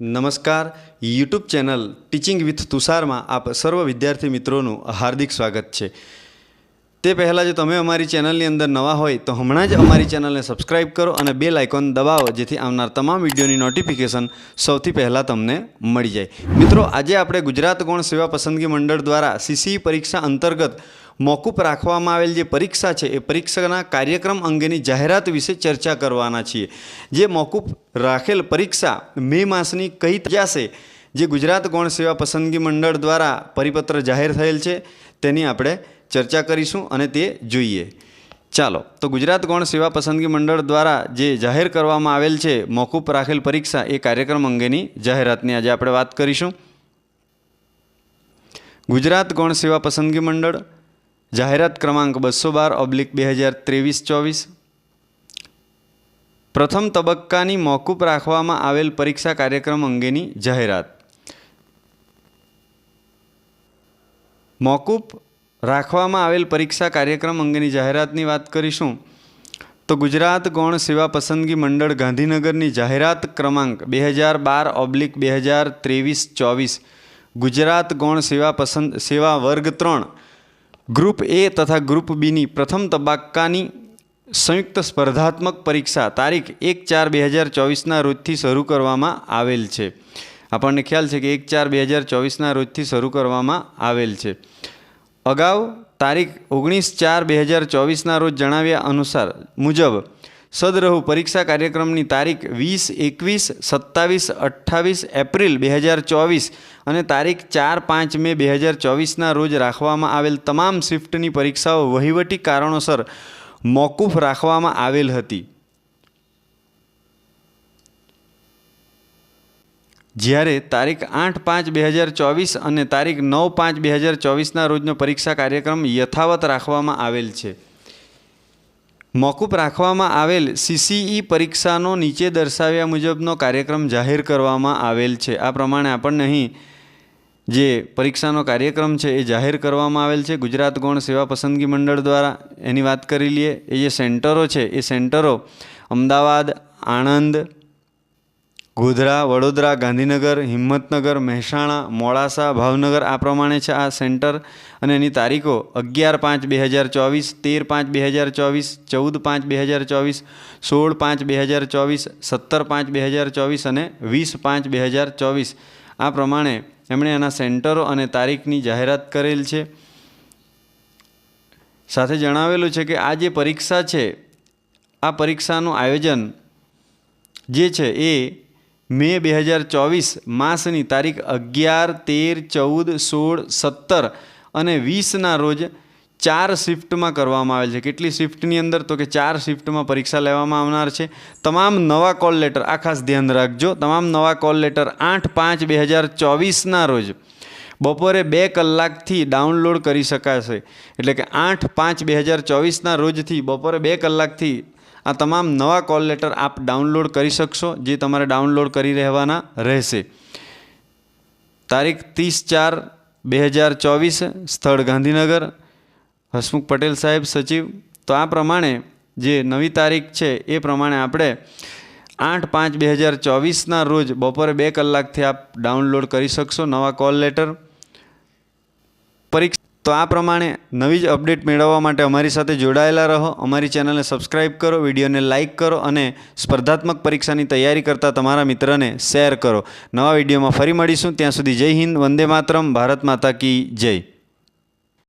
નમસ્કાર. YouTube channel teaching with તુષારમાં આપ સર્વ વિદ્યાર્થી મિત્રોનું હાર્દિક સ્વાગત છે. તે પહેલાં જો તમે અમારી ચેનલની અંદર નવા હોય તો હમણાં જ અમારી ચેનલને સબસ્ક્રાઇબ કરો અને બેલ આઇકોન દબાવો, જેથી આવનાર તમામ વિડીયોની નોટિફિકેશન સૌથી પહેલાં તમને મળી જાય. મિત્રો, આજે આપણે ગુજરાત ગૌણ સેવા પસંદગી મંડળ દ્વારા સીસી પરીક્ષા અંતર્ગત મોકૂફ રાખવામાં આવેલ જે પરીક્ષા છે, એ પરીક્ષાના કાર્યક્રમ અંગેની જાહેરાત વિશે ચર્ચા કરવાના છીએ. જે મોકૂફ રાખેલ પરીક્ષા મે માસની કઈ જશે, જે ગુજરાત ગૌણ સેવા પસંદગી મંડળ દ્વારા પરિપત્ર જાહેર થયેલ છે, તેની આપણે ચર્ચા કરીશું અને તે જોઈએ. ચાલો, તો ગુજરાત ગૌણ સેવા પસંદગી મંડળ દ્વારા જે જાહેર કરવામાં આવેલ છે, મોકૂફ રાખેલ પરીક્ષા, એ કાર્યક્રમ અંગેની જાહેરાતની આજે આપણે વાત કરીશું. ગુજરાત ગૌણ સેવા પસંદગી મંડળ જાહેરાત ક્રમાંક બસો બાર ઓબ્લિક બે હજાર ત્રેવીસ ચોવીસ. પ્રથમ તબક્કાની મોકૂફ રાખવામાં આવેલ પરીક્ષા કાર્યક્રમ અંગેની જાહેરાત. મોકૂફ રાખવામાં આવેલ પરીક્ષા કાર્યક્રમ અંગેની જાહેરાતની વાત કરીશું. તો ગુજરાત ગૌણ સેવા પસંદગી મંડળ ગાંધીનગરની જાહેરાત ક્રમાંક બે હજાર બાર ઓબ્લિક બે હજાર ત્રેવીસ ચોવીસ. ગુજરાત ગૌણ સેવા પસંદ સેવા વર્ગ ત્રણ. ગ્રુપ એ તથા ગ્રુપ બીની પ્રથમ તબક્કાની સંયુક્ત સ્પર્ધાત્મક પરીક્ષા તારીખ એક ચાર બે હજાર ચોવીસના રોજથી શરૂ કરવામાં આવેલ છે. આપણને ખ્યાલ છે કે એક ચાર બે હજાર ચોવીસના રોજથી શરૂ કરવામાં આવેલ છે. અગાઉ તારીખ ઓગણીસ ચાર બે હજાર ચોવીસના રોજ જણાવ્યા અનુસાર મુજબ સદરહુ પરીક્ષા કાર્યક્રમની તારીખ વીસ, એકવીસ, સત્તાવીસ, અઠ્ઠાવીસ એપ્રિલ બે હજાર ચોવીસ અને તારીખ ચાર પાંચ મે બે હજાર ચોવીસના રોજ રાખવામાં આવેલ તમામ શિફ્ટની પરીક્ષાઓ વહીવટી કારણોસર મોકૂફ રાખવામાં આવેલ હતી. જ્યારે તારીખ આઠ પાંચ બે હજાર ચોવીસ અને તારીખ નવ પાંચ બે હજાર ચોવીસના રોજનો પરીક્ષા કાર્યક્રમ યથાવત રાખવામાં આવેલ છે. મોકૂફ રાખવામાં આવેલ સીસીઈ પરીક્ષાનો નીચે દર્શાવ્યા મુજબનો કાર્યક્રમ જાહેર કરવામાં આવેલ છે. આ પ્રમાણે આપણને અહીં જે પરીક્ષાનો કાર્યક્રમ છે એ જાહેર કરવામાં આવેલ છે. ગુજરાત ગૌણ સેવા પસંદગી મંડળ દ્વારા એની વાત કરી લઈએ. એ જે સેન્ટરો છે, એ સેન્ટરો અમદાવાદ, આણંદ ગોધરા, વડોદરા, ગાંધીનગર, હિંમતનગર, મહેસાણા, મોડાસા, ભાવનગર આ પ્રમાણે છે આ સેન્ટર અને એની તારીખો અગિયાર પાંચ બે હજાર ચોવીસ, તેર પાંચ બે હજાર ચોવીસ, ચૌદ પાંચ બે હજાર ચોવીસ, સોળ પાંચ બે હજાર ચોવીસ, સત્તર પાંચ બે હજાર ચોવીસ અને વીસ પાંચ બે હજાર ચોવીસ. આ પ્રમાણે એમણે એના સેન્ટરો અને તારીખની જાહેરાત કરેલ છે. સાથે જણાવેલું છે કે આ જે પરીક્ષા છે, આ પરીક્ષાનું આયોજન જે છે એ મે બે હજાર ચોવીસ માસની તારીખ અગિયાર, તેર, ચૌદ, સોળ, સત્તર અને વીસના રોજ ચાર શિફ્ટમાં કરવામાં આવેલ છે. કેટલી શિફ્ટની અંદર? તો કે ચાર શિફ્ટમાં પરીક્ષા લેવામાં આવનાર છે. તમામ નવા કોલ લેટર, આ ખાસ ધ્યાન રાખજો, તમામ નવા કોલ લેટર આઠ પાંચ બે હજાર ચોવીસના રોજ બપોરે બે કલાકથી ડાઉનલોડ કરી શકાશે. એટલે કે આઠ પાંચ બે હજાર ચોવીસના રોજથી બપોરે બે કલાકથી આ તમામ નવા કોલ લેટર આપ ડાઉનલોડ કરી શકશો, જે તમારે ડાઉનલોડ કરી રહેવાના રહેશે. તારીખ ત્રીસ ચાર બે હજાર ચોવીસ, સ્થળ ગાંધીનગર. હસમુખ પટેલ સાહેબ સચિવ. તો આ પ્રમાણે જે નવી તારીખ છે, એ પ્રમાણે આપણે આઠ પાંચ બે હજાર ચોવીસના રોજ બપોરે બે કલાકથી આપ ડાઉનલોડ કરી શકશો નવા કોલ લેટર. પરીક્ષા તો આ પ્રમાણે નવી જ અપડેટ મેળવવા માટે અમારી સાથે જોડાયેલા રહો. અમારી ચેનલને સબસ્ક્રાઇબ કરો, વિડીયોને લાઇક કરો અને સ્પર્ધાત્મક પરીક્ષાની તૈયારી કરતા તમારા મિત્રને શેર કરો. નવા વિડીયોમાં ફરી મળીશું. ત્યાં સુધી જય હિન્દ, વંદે માતરમ, ભારત માતા કી જય.